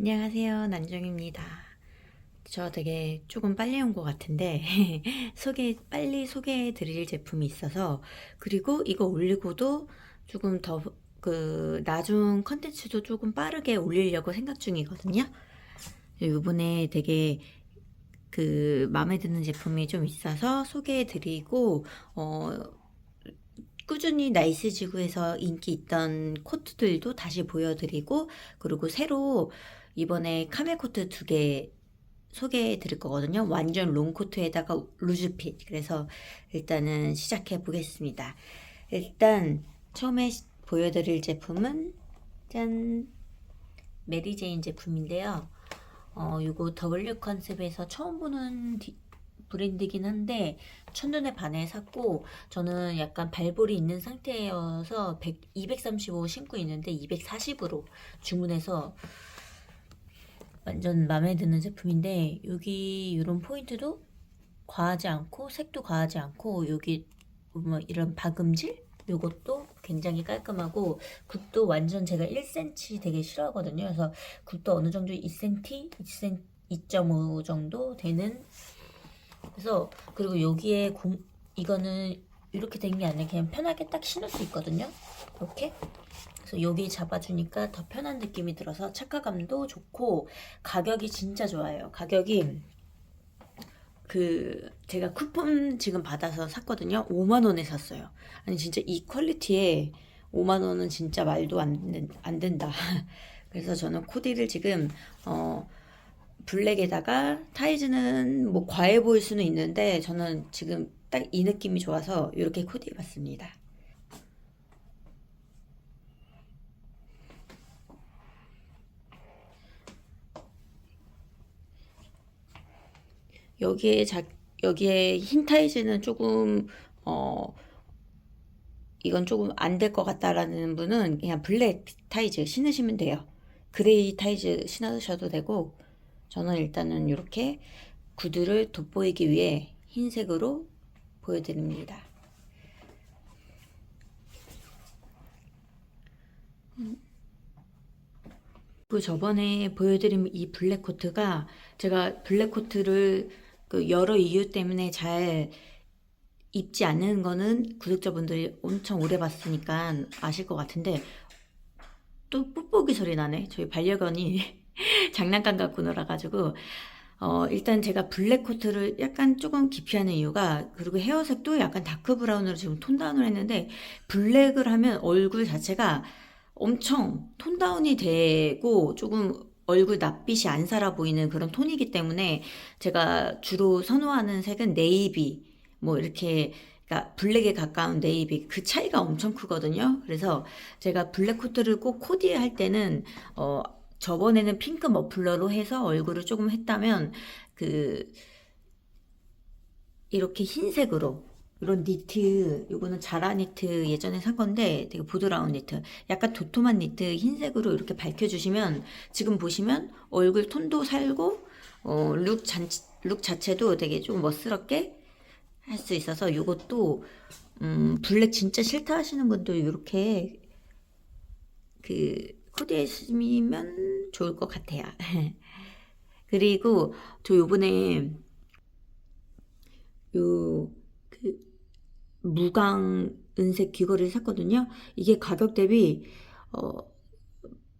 안녕하세요. 난정입니다. 저 되게 조금 빨리 온 것 같은데, 소개, 빨리 소개해 드릴 제품이 있어서, 그리고 이거 올리고도 조금 더, 그, 나중 컨텐츠도 조금 빠르게 올리려고 생각 중이거든요. 이번에 되게 그, 마음에 드는 제품이 좀 있어서 소개해 드리고, 어, 꾸준히 나이스 지구에서 인기 있던 코트들도 다시 보여드리고, 그리고 새로 이번에 카멜 코트 두 개 소개해 드릴 거거든요. 완전 롱 코트에다가 루즈핏. 그래서 일단은 시작해 보겠습니다. 일단 처음에 시- 보여드릴 제품은 짠 메리제인 제품인데요. 어, 이거 W 컨셉에서 처음 보는 디- 브랜드긴 한데 첫눈에 반해 샀고 저는 약간 발볼이 있는 상태여서 100, 235 신고 있는데 240으로 주문해서 완전 마음에 드는 제품인데 여기 이런 포인트도 과하지 않고 색도 과하지 않고 여기 뭐 이런 박음질 요것도 굉장히 깔끔하고 굽도 완전 제가 1cm 되게 싫어하거든요. 그래서 굽도 어느 정도 2cm, 2cm 2.5 정도 되는 그래서 그리고 여기에 고, 이거는 이렇게 된 게 아니라 그냥 편하게 딱 신을 수 있거든요. 이렇게 그래서 여기 잡아주니까 더 편한 느낌이 들어서 착화감도 좋고 가격이 진짜 좋아요. 가격이 그 제가 쿠폰 지금 받아서 샀거든요. 5만 원에 샀어요. 아니 진짜 이 퀄리티에 5만 원은 진짜 말도 안, 된- 안 된다. 그래서 저는 코디를 지금 어 블랙에다가 타이즈는 뭐 과해 보일 수는 있는데 저는 지금 딱 이 느낌이 좋아서 이렇게 코디해 봤습니다. 여기에 자, 여기에 흰 타이즈는 조금 어 이건 조금 안 될 것 같다라는 분은 그냥 블랙 타이즈 신으시면 돼요. 그레이 타이즈 신으셔도 되고 저는 일단은 이렇게 구두를 돋보이기 위해 흰색으로 보여드립니다. 그 저번에 보여드린 이 블랙 코트가 제가 블랙 코트를 그 여러 이유 때문에 잘 입지 않는 거는 구독자분들이 엄청 오래 봤으니까 아실 것 같은데 또 뽁뽁이 소리 나네. 저희 반려견이 장난감 갖고 놀아가지고 어 일단 제가 블랙 코트를 약간 조금 기피하는 이유가 그리고 헤어색도 약간 다크 브라운으로 지금 톤 다운을 했는데 블랙을 하면 얼굴 자체가 엄청 톤 다운이 되고 조금 얼굴 낯빛이 안 살아 보이는 그런 톤이기 때문에 제가 주로 선호하는 색은 네이비 뭐 이렇게 그러니까 블랙에 가까운 네이비 그 차이가 엄청 크거든요. 그래서 제가 블랙 코트를 꼭 코디에 할 때는 어 저번에는 핑크 머플러로 해서 얼굴을 조금 했다면 그 이렇게 흰색으로 이런 니트 요거는 자라 니트 예전에 산 건데 되게 부드러운 니트 약간 도톰한 니트 흰색으로 이렇게 밝혀주시면 지금 보시면 얼굴 톤도 살고 어, 룩, 잔, 룩 자체도 되게 좀 멋스럽게 할 수 있어서 요것도 음, 블랙 진짜 싫다 하시는 분도 이렇게 그 코디에 쓰면 좋을 것 같아요. 그리고 저 요번에 요그 무광 은색 귀걸이를 샀거든요. 이게 가격 대비 어,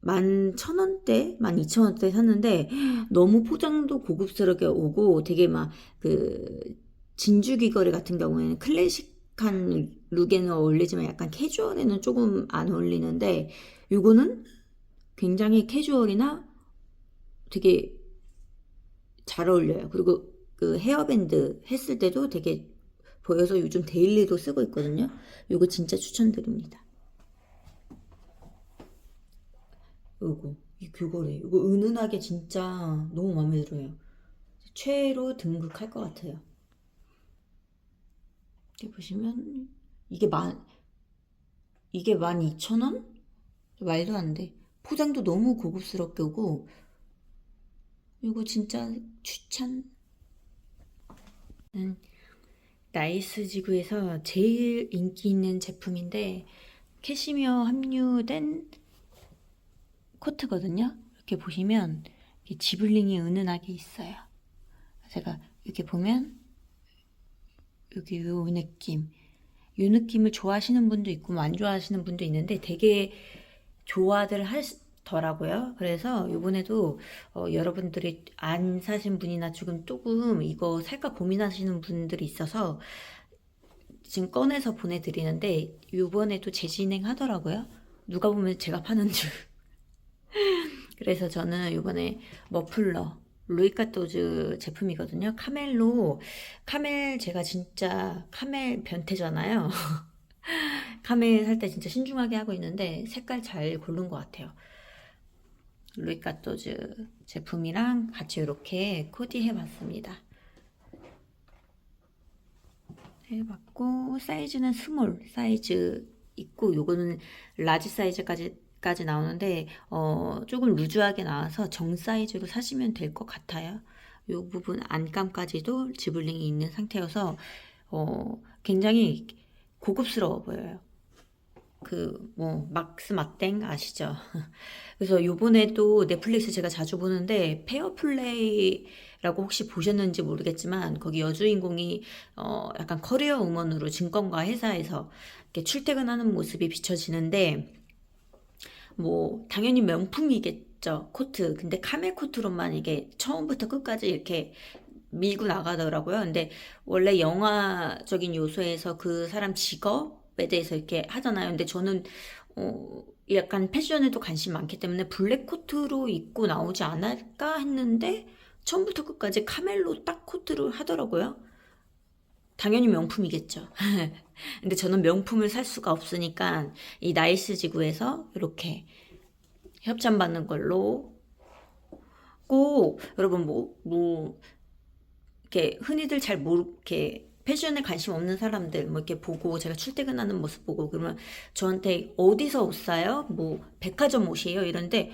만천 원대, 만 이천 원대 샀는데 너무 포장도 고급스럽게 오고 되게 막 그 진주 귀걸이 같은 경우에는 클래식한 룩에는 어울리지만 약간 캐주얼에는 조금 안 어울리는데 요거는 굉장히 캐주얼이나 되게 잘 어울려요. 그리고 그 헤어밴드 했을 때도 되게 보여서 요즘 데일리도 쓰고 있거든요. 요거 진짜 추천드립니다. 요거 이 귀걸이 요거 은은하게 진짜 너무 마음에 들어요. 최애로 등극할 것 같아요. 이렇게 보시면 이게 만 이게 12,000원? 말도 안 돼. 포장도 너무 고급스럽게 오고 이거 진짜 추천. 음, 나이스 지구에서 제일 인기 있는 제품인데 캐시미어 함유된 코트거든요. 이렇게 보시면 이렇게 지블링이 은은하게 있어요. 제가 이렇게 보면 여기 요 느낌, 요 느낌을 좋아하시는 분도 있고 뭐안 좋아하시는 분도 있는데 되게 좋아들 하 더라고요. 그래서 이번에도 어, 여러분들이 안 사신 분이나 지금 조금 이거 살까 고민하시는 분들이 있어서 지금 꺼내서 보내드리는데 이번에도 재진행 하더라고요. 누가 보면 제가 파는 줄. 그래서 저는 이번에 머플러 루이카토즈 제품이거든요. 카멜로 카멜 제가 진짜 카멜 변태잖아요. 카멜 살 때 진짜 신중하게 하고 있는데 색깔 잘 고른 것 같아요. 루이카토즈 제품이랑 같이 이렇게 코디 해 봤습니다. 해봤고 사이즈는 스몰 사이즈 있고 요거는 라지 사이즈까지 까지 나오는데 어 조금 루즈하게 나와서 정 사이즈로 사시면 될 것 같아요. 요 부분 안감까지도 지블링이 있는 상태여서 어 굉장히 고급스러워 보여요. 그 뭐 막스 막땡 아시죠? 그래서 요번에도 넷플릭스 제가 자주 보는데 페어플레이라고 혹시 보셨는지 모르겠지만 거기 여주인공이 어 약간 커리어 우먼으로 증권가 회사에서 이렇게 출퇴근하는 모습이 비춰지는데 뭐 당연히 명품이겠죠 코트 근데 카멜 코트로만 이게 처음부터 끝까지 이렇게 밀고 나가더라고요 근데 원래 영화적인 요소에서 그 사람 직업 에 대해서 이렇게 하잖아요. 근데 저는 어 약간 패션에도 관심 많기 때문에 블랙 코트로 입고 나오지 않을까 했는데 처음부터 끝까지 카멜로 딱 코트를 하더라고요. 당연히 명품이겠죠. 근데 저는 명품을 살 수가 없으니까 이 나이스 지구에서 이렇게 협찬 받는 걸로. 꼭 여러분 뭐뭐 이렇게 흔히들 잘 모르 게 패션에 관심 없는 사람들 뭐 이렇게 보고 제가 출퇴근하는 모습 보고 그러면 저한테 어디서 옷 사요? 뭐 백화점 옷이에요? 이런데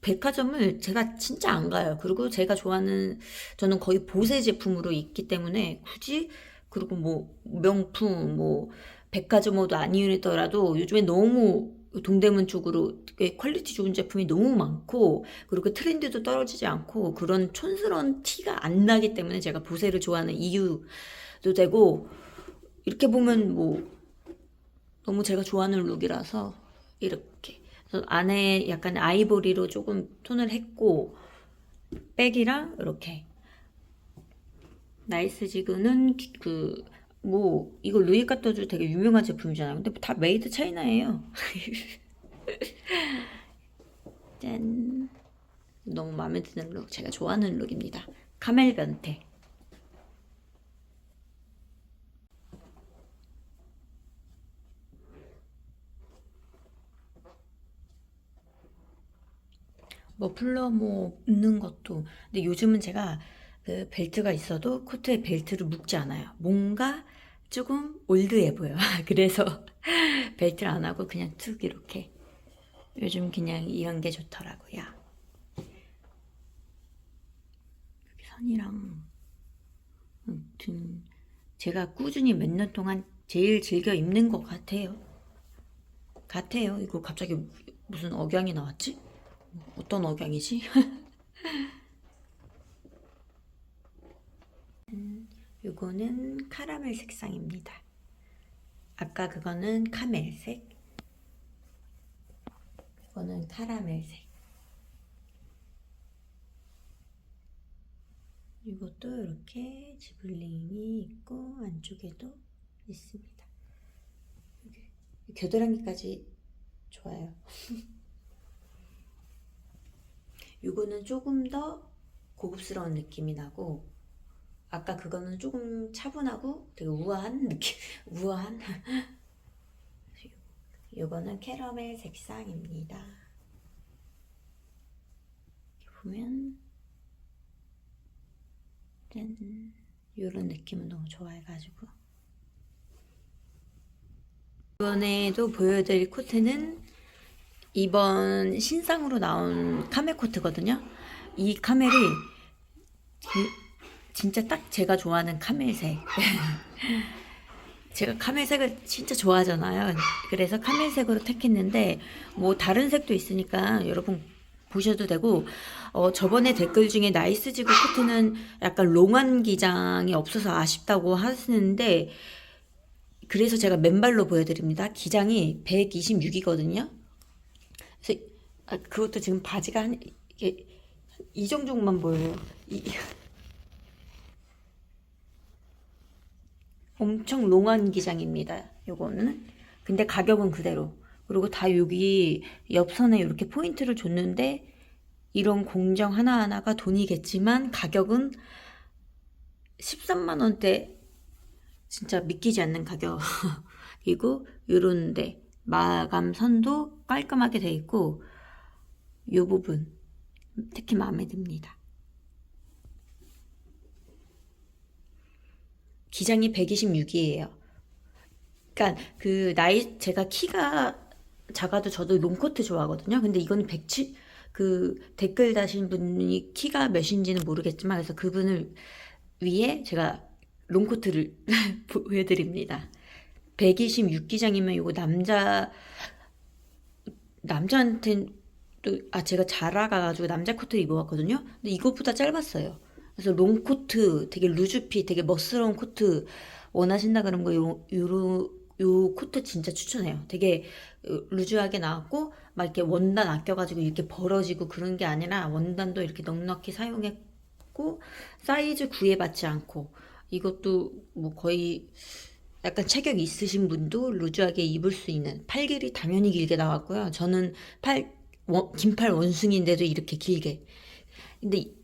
백화점을 제가 진짜 안 가요. 그리고 제가 좋아하는 저는 거의 보세 제품으로 있기 때문에 굳이 그리고 뭐 명품 뭐 백화점 옷도 아니더라도 요즘에 너무 동대문 쪽으로 퀄리티 좋은 제품이 너무 많고 그리고 트렌드도 떨어지지 않고 그런 촌스러운 티가 안 나기 때문에 제가 보세를 좋아하는 이유 도 되고 이렇게 보면 뭐 너무 제가 좋아하는 룩이라서 이렇게 안에 약간 아이보리로 조금 톤을 했고 백이랑 이렇게 나이스 지그는 그 뭐 이거 루이 까떠주 되게 유명한 제품이잖아요. 근데 다 메이드 차이나예요. 짠. 너무 마음에 드는 룩, 제가 좋아하는 룩입니다. 카멜 변태. 머플러 뭐 입는 것도 근데 요즘은 제가 그 벨트가 있어도 코트에 벨트를 묶지 않아요. 뭔가 조금 올드해 보여. 그래서 벨트를 안 하고 그냥 툭 이렇게 요즘 그냥 이런 게 좋더라고요. 여기 선이랑 아무튼 제가 꾸준히 몇 년 동안 제일 즐겨 입는 것 같아요. 같아요. 이거 갑자기 무슨 억양이 나왔지? 어떤 억양이지? 요거는 카라멜 색상입니다. 아까 그거는 카멜색. 이거는 카라멜색. 이것도 이렇게 지블링이 있고 안쪽에도 있습니다. 겨드랑이까지 좋아요. 이거는 조금 더 고급스러운 느낌이 나고 아까 그거는 조금 차분하고 되게 우아한 느낌, 우아한. 이거는 캐러멜 색상입니다. 보면 짠 이런 느낌은 너무 좋아해가지고 이번에도 보여드릴 코트는 이번 신상으로 나온 카멜 코트거든요. 이 카멜이 진짜 딱 제가 좋아하는 카멜색. 제가 카멜색을 진짜 좋아하잖아요. 그래서 카멜색으로 택했는데 뭐 다른 색도 있으니까 여러분 보셔도 되고 어, 저번에 댓글 중에 나이스 지구 코트는 약간 롱한 기장이 없어서 아쉽다고 하시는데 그래서 제가 맨발로 보여드립니다. 기장이 126이거든요. 그래서 아, 그것도 지금 바지가 한 이게 이 정도만 보여요. 이, 엄청 롱한 기장입니다. 요거는. 근데 가격은 그대로. 그리고 다 여기 옆선에 이렇게 포인트를 줬는데 이런 공정 하나하나가 돈이겠지만 가격은 13만 원대 진짜 믿기지 않는 가격이고 요런데 마감 선도 깔끔하게 돼 있고 요 부분 특히 마음에 듭니다. 기장이 126이에요. 그러니까 그 나이 제가 키가 작아도 저도 롱코트 좋아하거든요. 근데 이거는 107, 그 댓글 다신 분이 키가 몇인지는 모르겠지만 그래서 그분을 위해 제가 롱코트를 보여드립니다. 126기장이면 이거 남자 남자한텐 또, 아, 제가 자라가가지고 남자 코트 입어봤거든요? 근데 이것보다 짧았어요. 그래서 롱 코트, 되게 루즈핏, 되게 멋스러운 코트 원하신다 그런 거, 요, 요로, 요 코트 진짜 추천해요. 되게 루즈하게 나왔고, 막 이렇게 원단 아껴가지고 이렇게 벌어지고 그런 게 아니라 원단도 이렇게 넉넉히 사용했고, 사이즈 구애받지 않고, 이것도 뭐 거의 약간 체격 있으신 분도 루즈하게 입을 수 있는 팔 길이 당연히 길게 나왔고요. 저는 팔 원- 긴팔 원숭이인데도 이렇게 길게. 근데 이-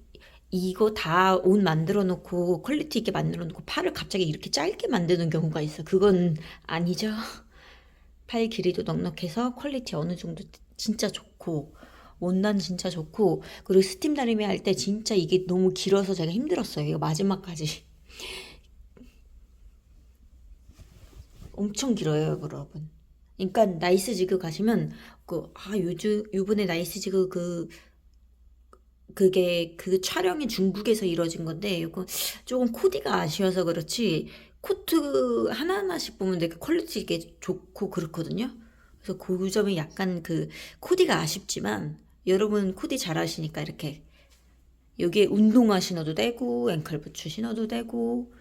이거 다 옷 만들어 놓고 퀄리티 있게 만들어 놓고 팔을 갑자기 이렇게 짧게 만드는 경우가 있어. 그건 아니죠. 팔 길이도 넉넉해서 퀄리티 어느 정도 진짜 좋고 원단 진짜 좋고 그리고 스팀 다리미 할 때 진짜 이게 너무 길어서 제가 힘들었어요. 이거 마지막까지. 엄청 길어요, 여러분. 그러니까 나이스 지그 가시면 그 아 요즘 요번에 나이스 지그 그 그게 그 촬영이 중국에서 이루어진 건데 이거 조금 코디가 아쉬워서 그렇지 코트 하나하나씩 보면 되게 퀄리티 있게 좋고 그렇거든요. 그래서 그 점이 약간 그 코디가 아쉽지만 여러분 코디 잘하시니까 이렇게 여기에 운동화 신어도 되고 앵클 부츠 신어도 되고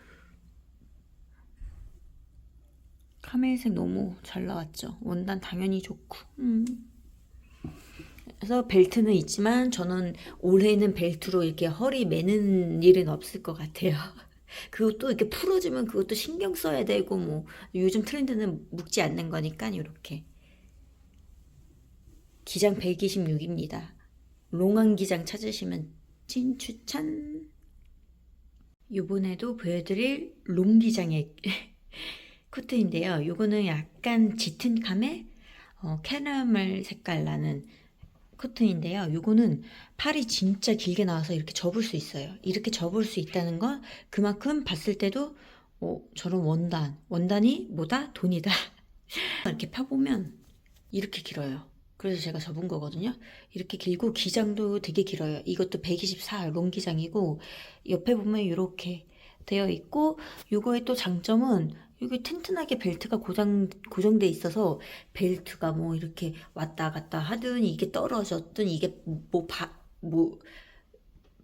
카멜색 너무 잘 나왔죠. 원단 당연히 좋고. 음. 그래서 벨트는 있지만 저는 올해는 벨트로 이렇게 허리 매는 일은 없을 것 같아요. 그것도 이렇게 풀어주면 그것도 신경 써야 되고 뭐 요즘 트렌드는 묶지 않는 거니까 이렇게 기장 126입니다. 롱한 기장 찾으시면 찐 추천. 요번에도 보여드릴 롱 기장의 코트인데요. 요거는 약간 짙은 감의 어, 캐러멜 색깔 나는 코트인데요. 요거는 팔이 진짜 길게 나와서 이렇게 접을 수 있어요. 이렇게 접을 수 있다는 건 그만큼 봤을 때도 어, 저런 원단, 원단이 뭐다? 돈이다. 이렇게 펴보면 이렇게 길어요. 그래서 제가 접은 거거든요. 이렇게 길고 기장도 되게 길어요. 이것도 124 롱기장이고 옆에 보면 이렇게 되어 있고 요거의 또 장점은 여기 튼튼하게 벨트가 고정, 고정돼 있어서 벨트가 뭐 이렇게 왔다 갔다 하든 이게 떨어졌든 이게 뭐, 바, 뭐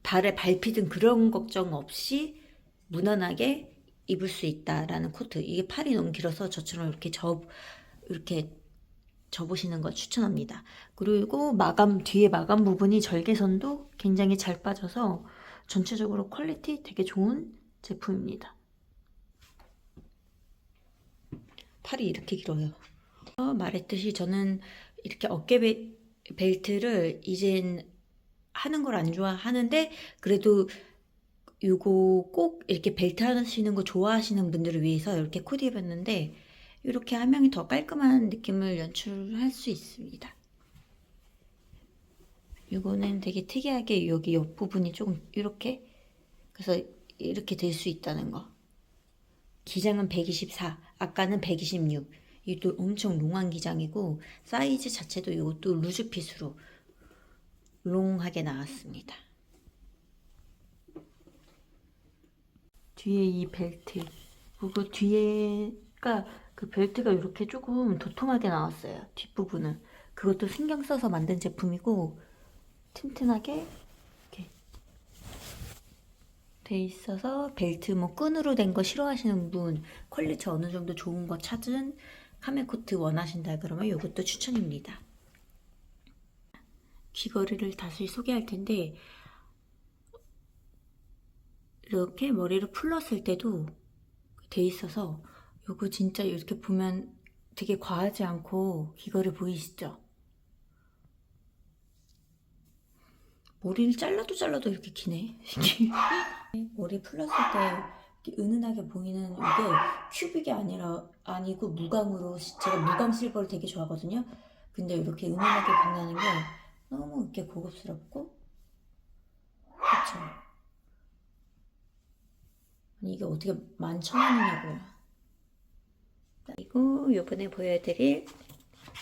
발에 밟히든 그런 걱정 없이 무난하게 입을 수 있다라는 코트. 이게 팔이 너무 길어서 저처럼 이렇게 접, 이렇게 접으시는 걸 추천합니다. 그리고 마감, 뒤에 마감 부분이 절개선도 굉장히 잘 빠져서 전체적으로 퀄리티 되게 좋은 제품입니다. 팔이 이렇게 길어요. 어, 말했듯이 저는 이렇게 어깨 베, 벨트를 이젠 하는 걸 안 좋아하는데 그래도 이거 꼭 이렇게 벨트 하시는 거 좋아하시는 분들을 위해서 이렇게 코디 해봤는데 이렇게 하면 더 깔끔한 느낌을 연출할 수 있습니다. 이거는 되게 특이하게 여기 옆부분이 조금 이렇게 그래서 이렇게 될 수 있다는 거. 기장은 124, 아까는 126. 이것도 엄청 롱한 기장이고 사이즈 자체도 이것도 루즈핏으로 롱하게 나왔습니다. 뒤에 이 벨트 그리고 뒤에가 그 벨트가 이렇게 조금 도톰하게 나왔어요. 뒷부분은 그것도 신경 써서 만든 제품이고 튼튼하게 돼 있어서 벨트 뭐 끈으로 된 거 싫어하시는 분 퀄리티 어느 정도 좋은 거 찾은 카메코트 원하신다 그러면 이것도 추천입니다. 귀걸이를 다시 소개할 텐데 이렇게 머리를 풀렀을 때도 돼 있어서 요거 진짜 이렇게 보면 되게 과하지 않고 귀걸이 보이시죠? 머리를 잘라도 잘라도 이렇게 기네. 머리 풀렀을 때 은은하게 보이는 이게 큐빅이 아니라 아니고 무광으로 제가 무광 실버를 되게 좋아하거든요. 근데 이렇게 은은하게 빛나는 게 너무 이렇게 고급스럽고 그렇죠. 아니 이게 어떻게 만천 원이냐고요. 그리고 요번에 보여드릴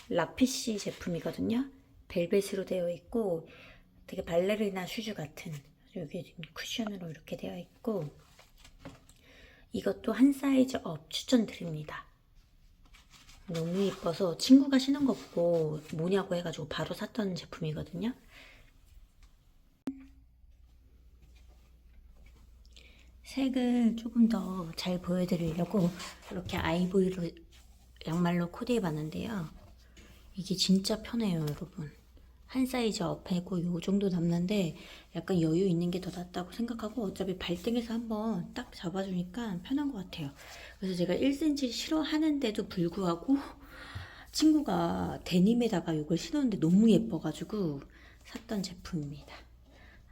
라피시 제품이거든요. 벨벳으로 되어 있고 되게 발레리나 슈즈 같은 여기 지금 쿠션으로 이렇게 되어 있고 이것도 한 사이즈 업 추천드립니다. 너무 이뻐서 친구가 신은 거 보고 뭐냐고 해가지고 바로 샀던 제품이거든요. 색을 조금 더 잘 보여드리려고 이렇게 아이보리로 양말로 코디해 봤는데요. 이게 진짜 편해요, 여러분. 한 사이즈 업하고 요 정도 남는데 약간 여유 있는 게 더 낫다고 생각하고 어차피 발등에서 한번 딱 잡아주니까 편한 것 같아요. 그래서 제가 1cm 싫어하는데도 불구하고 친구가 데님에다가 이걸 신었는데 너무 예뻐가지고 샀던 제품입니다.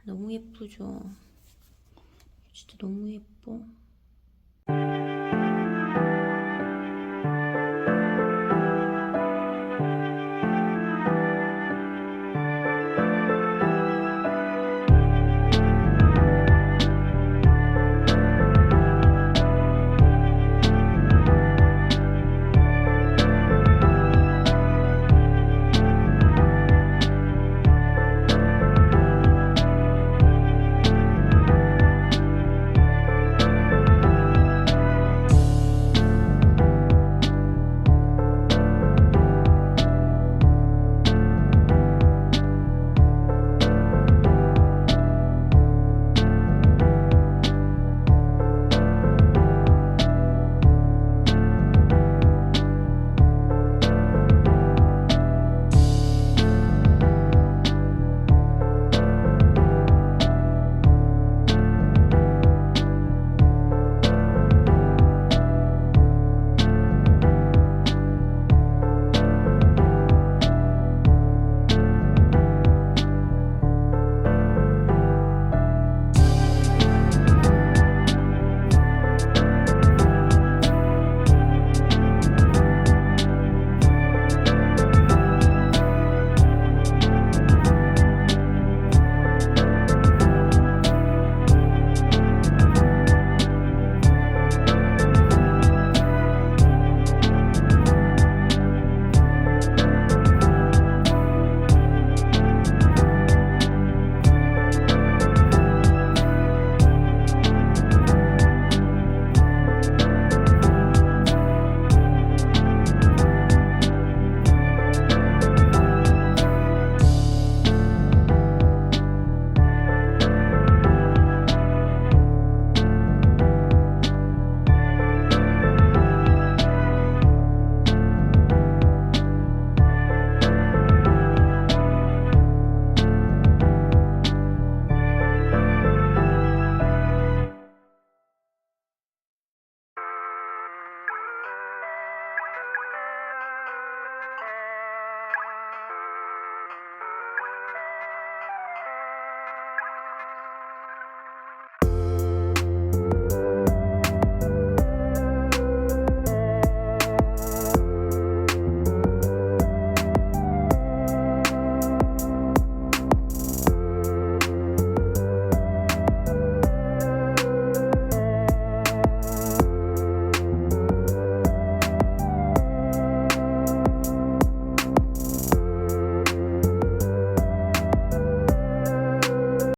너무 예쁘죠? 진짜 너무 예뻐.